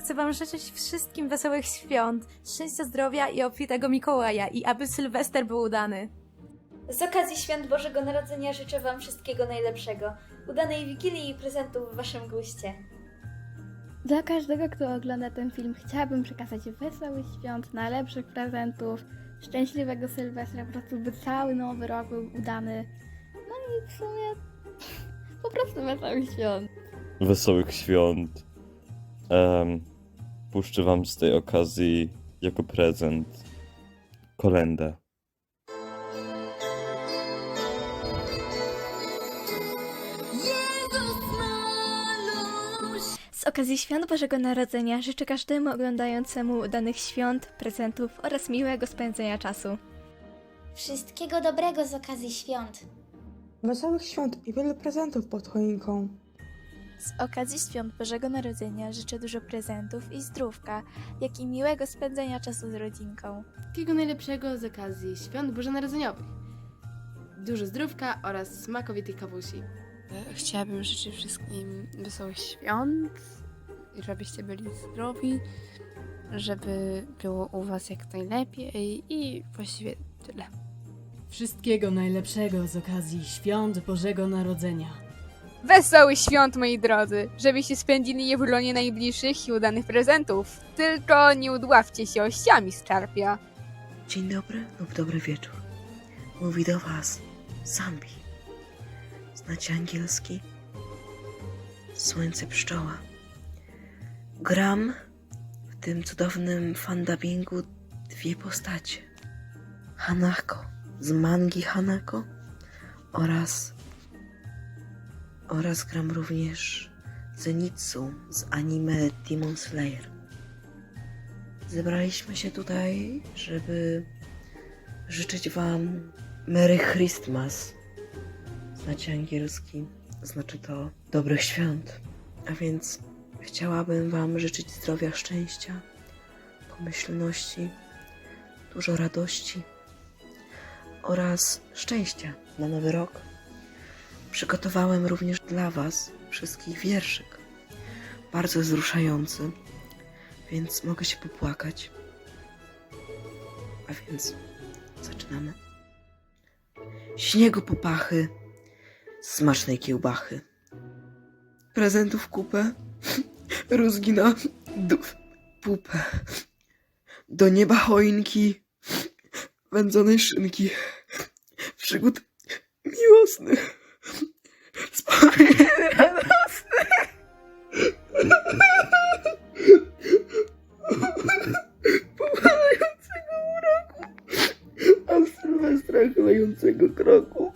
Chcę Wam życzyć wszystkim wesołych świąt, szczęścia, zdrowia i obfitego Mikołaja i aby Sylwester był udany. Z okazji świąt Bożego Narodzenia życzę Wam wszystkiego najlepszego, udanej Wigilii i prezentów w Waszym guście. Dla każdego, kto ogląda ten film, chciałabym przekazać wesołych świąt, najlepszych prezentów, szczęśliwego Sylwestra, po prostu by cały nowy rok był udany. No i w sumie po prostu wesołych świąt. wesołych świąt. Um, puszczę wam z tej okazji jako prezent kolendę. Z okazji Świąt Bożego Narodzenia życzę każdemu oglądającemu udanych świąt, prezentów oraz miłego spędzenia czasu. Wszystkiego dobrego z okazji świąt. Wesołych świąt i wielu prezentów pod choinką. Z okazji świąt Bożego Narodzenia życzę dużo prezentów i zdrówka, jak i miłego spędzenia czasu z rodzinką. Wszystkiego najlepszego z okazji świąt bożonarodzeniowych. Dużo zdrówka oraz smakowitych kawusi. Chciałabym życzyć wszystkim wesołych świąt żebyście byli zdrowi, żeby było u Was jak najlepiej i właściwie tyle. Wszystkiego najlepszego z okazji świąt Bożego Narodzenia. Wesołych świąt, moi drodzy! Żebyście spędzili je w gronie najbliższych i udanych prezentów. Tylko nie udławcie się ościami z czarpia. Dzień dobry lub dobry wieczór. Mówi do Was Zambi. Znacie angielski? Słońce pszczoła. Gram w tym cudownym fandabingu dwie postacie. Hanako z mangi Hanako oraz oraz gram również Zenitsu z anime Demon Slayer. Zebraliśmy się tutaj, żeby życzyć Wam Merry Christmas. Znacie angielski, znaczy to dobrych świąt. A więc chciałabym Wam życzyć zdrowia, szczęścia, pomyślności, dużo radości oraz szczęścia na nowy rok. Przygotowałem również dla Was wszystkich wierszyk. Bardzo wzruszający więc mogę się popłakać. A więc zaczynamy. Śniegu popachy, smacznej kiełbachy. Prezentów kupę, rózgi na duf, pupę. Do nieba choinki, wędzonej szynki, przygód miłosnych, wspomnień radosnych. Popadającego uroku, a w Sylwestra chlejącego kroku.